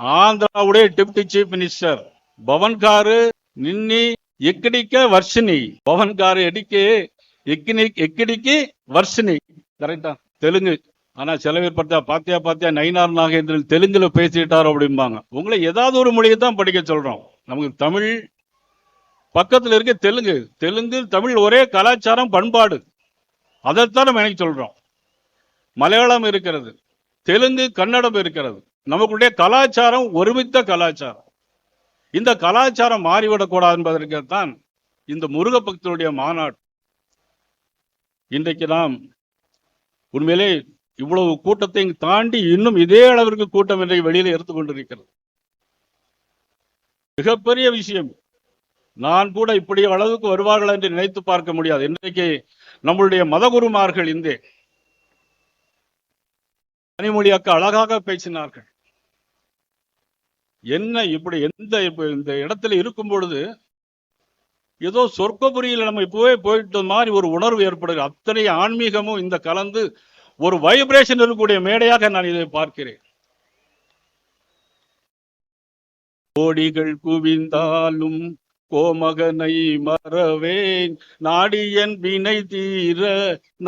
ఆంధ్రావుడే deputy chief minister Pavan garu నిన్ని ఎక్కడికే వర్షిని పవన్ గారు ఎడికి ఎక్కిని ఎక్కడికి వర్షిని கரெக்டா தெலுங்கு ஆனா சில பேர் பார்த்தா பாத்தியா பாத்தியா நயினார் நாகேந்திரன் தெலுங்குல பேசிட்டார் அப்படிம்பாங்க உங்களை ஏதாவது ஒரு மொழியை தான் படிக்க சொல்றோம் நமக்கு தமிழ் பக்கத்துல இருக்க தெலுங்கு தெலுங்கு தமிழ் ஒரே கலாச்சாரம் பண்பாடு அதைத்தான் நம்ம எனக்கு சொல்றோம் மலையாளம் இருக்கிறது தெலுங்கு கன்னடம் இருக்கிறது நமக்குடைய கலாச்சாரம் ஒருமித்த கலாச்சாரம். இந்த கலாச்சாரம் மாறிவிடக்கூடாது என்பதற்குத்தான் இந்த முருக பக்தருடைய மாநாடு. இன்றைக்கு நாம் உண்மையிலே இவ்வளவு கூட்டத்தை தாண்டி இன்னும் இதே அளவிற்கு கூட்டம் இன்றைக்கு வெளியில எடுத்துக் கொண்டிருக்கிறது. மிகப்பெரிய விஷயம் நான் கூட இப்படி அளவுக்கு வருவார்கள் என்று நினைத்து பார்க்க முடியாது. இன்றைக்கு நம்மளுடைய மதகுருமார்கள் இந்த அக்கா அழகாக பேசினார்கள். என்ன இப்படி எந்த இப்ப இந்த இடத்துல இருக்கும் பொழுது ஏதோ சொர்க்கபுரியில் நம்ம இப்பவே போயிட்ட மாதிரி ஒரு உணர்வு ஏற்படுகிறது அத்தனை ஆன்மீகமும் இந்த கலந்து ஒரு வைப்ரேஷன் இருக்கக்கூடிய மேடையாக நான் இதை பார்க்கிறேன். கோடிகள் குவிந்தாலும் கோமகனை மறவேன். நாடியன் வினை தீர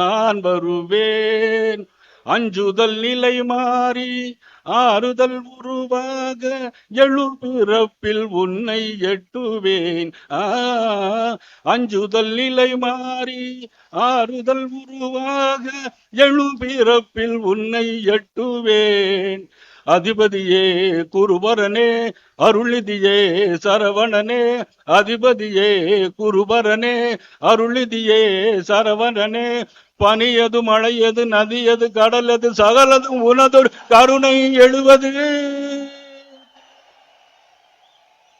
நான் வருவேன். அஞ்சுதல் நிலை மாறி ஆறுதல் உருவாக எழு பிறப்பில் உன்னை எட்டுவேன். ஆ அஞ்சுதல் நிலை மாறி ஆறுதல் உருவாக எழு பிறப்பில் உன்னை எட்டுவேன். அதிபதியே குருபரனே அருளிதியே சரவணனே. அதிபதியே குருபரனே அருளிதியே சரவணனே. பனி எது மழையது கடல் கடலது சகலதும் உனதொரு கருணை எழுவது.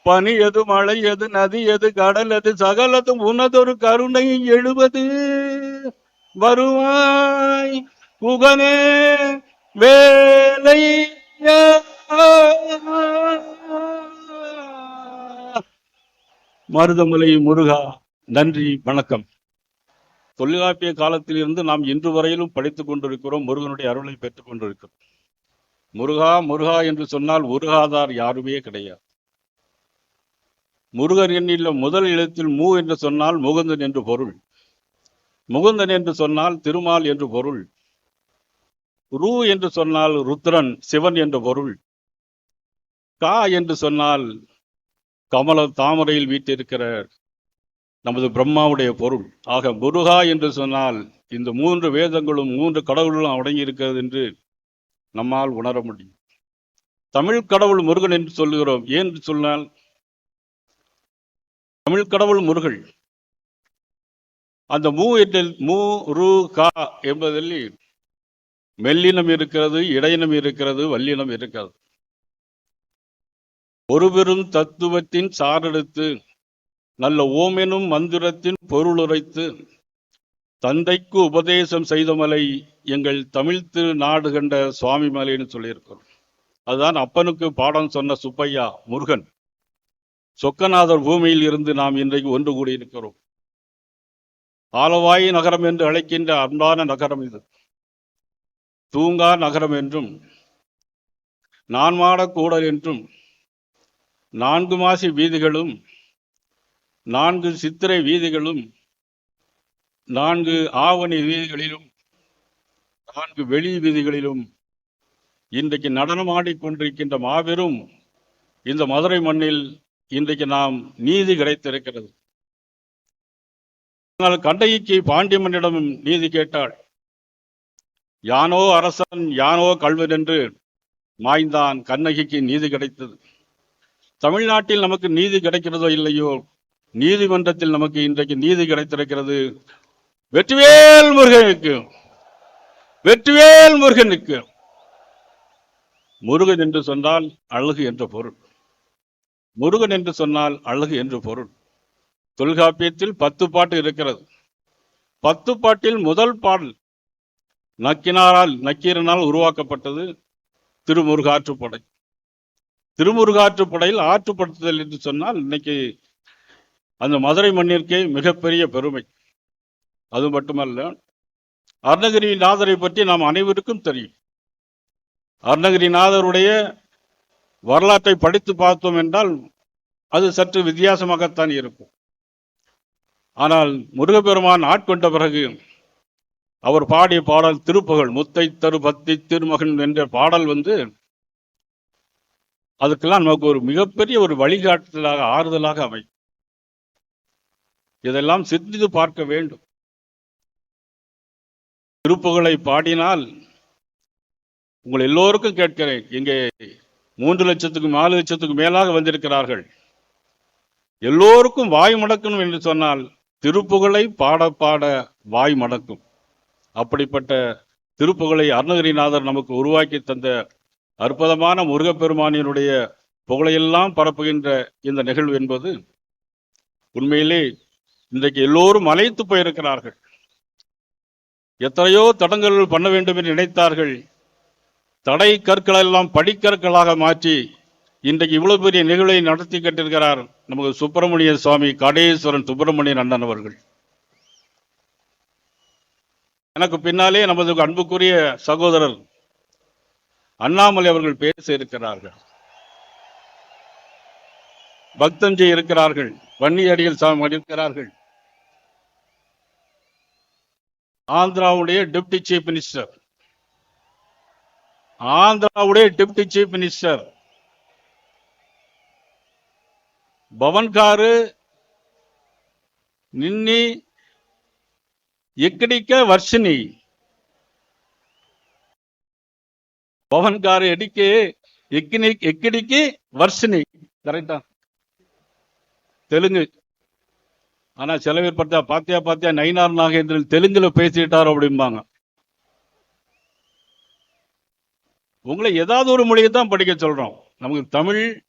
பனி எது மழையது கடல் கடலது சகலதும் உனதொரு கருணை எழுவது. வருவாய் புகனே வேலை மருதமலை முருகா நன்றி வணக்கம். தொல்காப்பிய காலத்திலிருந்து நாம் இன்று வரையிலும் படித்துக் கொண்டிருக்கிறோம் முருகனுடைய அருளை பெற்றுக் கொண்டிருக்கிறோம். முருகா முருகா என்று சொன்னால் உருகாதார் யாருமே கிடையாது. முருகன் எண்ணில் முதல் எழுத்தில் மு என்று சொன்னால் முகுந்தன் என்று பொருள். முகுந்தன் என்று சொன்னால் திருமால் என்று பொருள். ரு என்று சொன்னால் ருத்ரன் சிவன் என்று பொருள். கா என்று சொன்னால் கமல தாமரையில் வீட்டிருக்கிற நமது பிரம்மாவுடைய பொருள். ஆக முருகா என்று சொன்னால் இந்த மூன்று வேதங்களும் மூன்று கடவுள்களும் அடங்கி இருக்கிறது என்று நம்மால் உணர முடியும். தமிழ் கடவுள் முருகன் என்று சொல்லுகிறோம். ஏன் என்று சொன்னால் தமிழ் கடவுள் முருகன். அந்த மூ என்றில் மூ ரு கா என்பதில் மெல்லினம் இருக்கிறது இடையினம் இருக்கிறது வல்லினம் இருக்கிறது. ஒரு பெரும் தத்துவத்தின் சாரெடுத்து நல்ல ஓமெனும் மந்திரத்தின் பொருளுரைத்து தந்தைக்கு உபதேசம் செய்த மலை எங்கள் தமிழ் திரு நாடு கண்ட சுவாமி மலைன்னு சொல்லியிருக்கிறோம். அதுதான் அப்பனுக்கு பாடம் சொன்ன சுப்பையா முருகன். சொக்கநாதர் பூமியில் இருந்து நாம் இன்றைக்கு ஒன்று கூடியிருக்கிறோம். ஆலவாயி நகரம் என்று அழைக்கின்ற அன்பான நகரம் இது. தூங்கா நகரம் என்றும் நான்மாடக் கூடல் என்றும் நான்கு மாசி வீதிகளும் நான்கு சித்திரை வீதிகளும் நான்கு ஆவணி வீதிகளிலும் நான்கு வெளி வீதிகளிலும் இன்றைக்கு நடனமாடிக் கொண்டிருக்கின்ற மாபெரும் இந்த மதுரை மண்ணில் இன்றைக்கு நாம் நீதி கிடைத்திருக்கிறது. ஆனால் கண்டகிக்கு பாண்டியம்மனிடம் நீதி கேட்டாள். யானோ அரசன் யானோ கல்வன் என்று மாய்ந்தான் கண்ணகிக்கு நீதி கிடைத்தது. தமிழ்நாட்டில் நமக்கு நீதி கிடைக்கிறதோ இல்லையோ நீதிமன்றத்தில் நமக்கு இன்றைக்கு நீதி கிடைத்திருக்கிறது. வெற்றிவேல் முருகனுக்கு. வெற்றிவேல் முருகனுக்கு. முருகன் என்று சொன்னால் அழகு என்ற பொருள். முருகன் என்று சொன்னால் அழகு என்று பொருள். தொல்காப்பியத்தில் பத்து பாட்டு இருக்கிறது. பத்து பாட்டில் முதல் பாடல் நக்கினாரால் நக்கீரனால் உருவாக்கப்பட்டது திருமுருகாற்றுப்படை. திருமுருகாற்றுப்படையில் ஆற்றுப்படுத்துதல் என்று சொன்னால் இன்னைக்கு அந்த மதுரை மண்ணிற்கே மிகப்பெரிய பெருமை. அது மட்டுமல்ல அருணகிரிநாதரை பற்றி நாம் அனைவருக்கும் தெரியும். அருணகிரிநாதருடைய வரலாற்றை படித்து பார்த்தோம் என்றால் அது சற்று வித்தியாசமாகத்தான் இருக்கும். ஆனால் முருகப்பெருமான் ஆட்கொண்ட பிறகு அவர் பாடிய பாடல் திருப்புகழ் முத்தை தரு பத்தி திருமகன் என்ற பாடல் வந்து அதுக்கெல்லாம் நமக்கு ஒரு மிகப்பெரிய ஒரு வழிகாட்டுதலாக ஆறுதலாக அமையும். இதெல்லாம் சிந்தித்து பார்க்க வேண்டும். திருப்புகழை பாடினால் உங்கள் எல்லோருக்கும் கேட்கிறேன் இங்கே மூன்று லட்சத்துக்கு நாலு லட்சத்துக்கு மேலாக வந்திருக்கிறார்கள். எல்லோருக்கும் வாய் மடக்கணும் என்று சொன்னால் திருப்புகழை பாட பாட வாய் மடக்கும். அப்படிப்பட்ட திருப்புகழை அருணகிரிநாதர் நமக்கு உருவாக்கி தந்த அற்புதமான முருகப்பெருமானினுடைய புகழையெல்லாம் பரப்புகின்ற இந்த நிகழ்வு என்பது உண்மையிலே இன்றைக்கு எல்லோரும் அழைத்து போயிருக்கிறார்கள். எத்தனையோ தடங்கல்கள் பண்ண வேண்டும் என்று நினைத்தார்கள். தடை கற்களை எல்லாம் படிக்கற்களாக மாற்றி இன்றைக்கு இவ்வளவு பெரிய நிகழ்வை நடத்தி கட்டிருக்கிறார் நமக்கு சுப்பிரமணிய சுவாமி காடேஸ்வரன் சுப்பிரமணியன் அண்ணன் அவர்கள். எனக்கு பின்னாலே நமது அன்புக்குரிய சகோதரர் அண்ணாமலை அவர்கள் பேச இருக்கிறார்கள். பக்தஞ்சி இருக்கிறார்கள். வன்னியடிகள் சாமி இருக்கிறார்கள். ஆந்திராவுடைய deputy chief minister ஆந்திராவுடைய deputy chief minister Pavan garu నిన్ని ఎక్కడికే వర్షిని పవన్ గారు ఎడికి ఎక్కిని ఎక్కడికి వర్షిని கரெக்டா தெலுங்கு ஆனா சில பேர் பார்த்தா பாத்தியா பாத்தியா நயினார் நாகேந்திரன் தெலுங்குல பேசிட்டார் அப்படிம்பாங்க. உங்களை ஏதாவது ஒரு மொழியை தான் படிக்க சொல்றோம். நமக்கு தமிழ்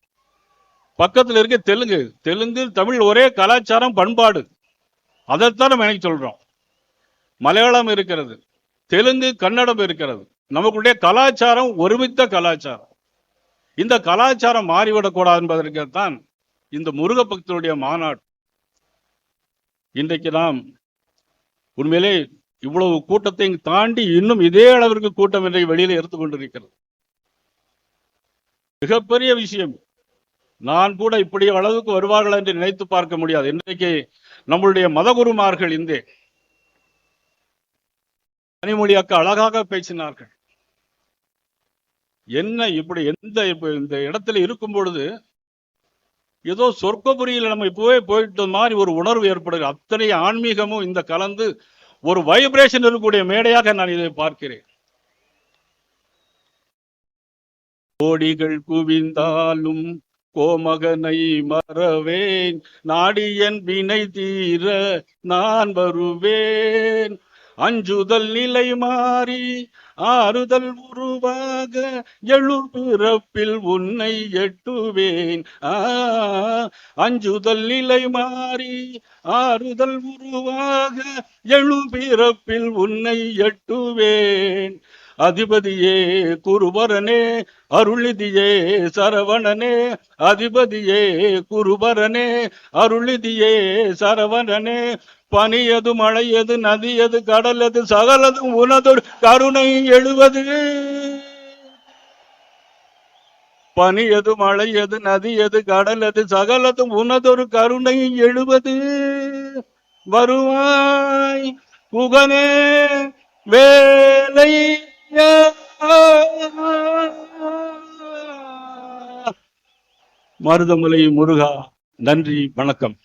பக்கத்துல இருக்க தெலுங்கு. தெலுங்கு தமிழ் ஒரே கலாச்சாரம் பண்பாடு. அதைத்தான் நம்ம எனக்கு சொல்றோம். மலையாளம் இருக்கிறது. தெலுங்கு கன்னடம் இருக்கிறது. நமக்குடைய கலாச்சாரம் ஒருமித்த கலாச்சாரம். இந்த கலாச்சாரம் மாறிவிடக்கூடாது என்பதற்குத்தான் இந்த முருக பக்தருடைய மாநாடு இன்றைக்கு நாம் உண்மையிலே இவ்வளவு கூட்டத்தை தாண்டி இன்னும் இதே அளவிற்கு கூட்டம் இன்றைக்கு வெளியில எடுத்துக் கொண்டிருக்கிறது. மிகப்பெரிய விஷயம் நான் கூட இப்படி அளவுக்கு வருவார்கள் என்று நினைத்து பார்க்க முடியாது. இன்றைக்கு நம்மளுடைய மதகுருமார்கள் இந்தே கனிமொழி அக்கா அழகாக பேசினார்கள். என்ன இப்படி எந்த இந்த இடத்துல இருக்கும் பொழுது ஏதோ சொர்க்கபுரியில் நம்ம இப்பவே போயிட்ட மாதிரி ஒரு உணர்வு ஏற்படுகிறது. அத்தனை ஆன்மீகமும் இந்த கலந்து ஒரு வைப்ரேஷன் இருக்கக்கூடிய மேடையாக நான் இதை பார்க்கிறேன். கோடிகள் குவிந்தாலும் கோமகனை மறவேன். நாடியன் வினை தீர நான் வருவேன். அஞ்சுதல் நிலை மாறி ஆறுதல் உருவாக எழு பிறப்பில் உன்னை எட்டுவேன். ஆ அஞ்சுதல் நிலை மாறி ஆறுதல் உருவாக எழு பிறப்பில் உன்னை எட்டுவேன். அதிபதியே குருபரனே அருளிதியே சரவணனே. அதிபதியே குருபரனே அருளிதியே சரவணனே. பனியது மழையது நதியது கடலது சகலதும் உனதொரு கருணை எழுவது. பனியது மழையது நதியது கடலது சகலதும் உனதொரு கருணை எழுவது. வருவாய் புகனே வேலை மருதமலை முருகா நன்றி வணக்கம்.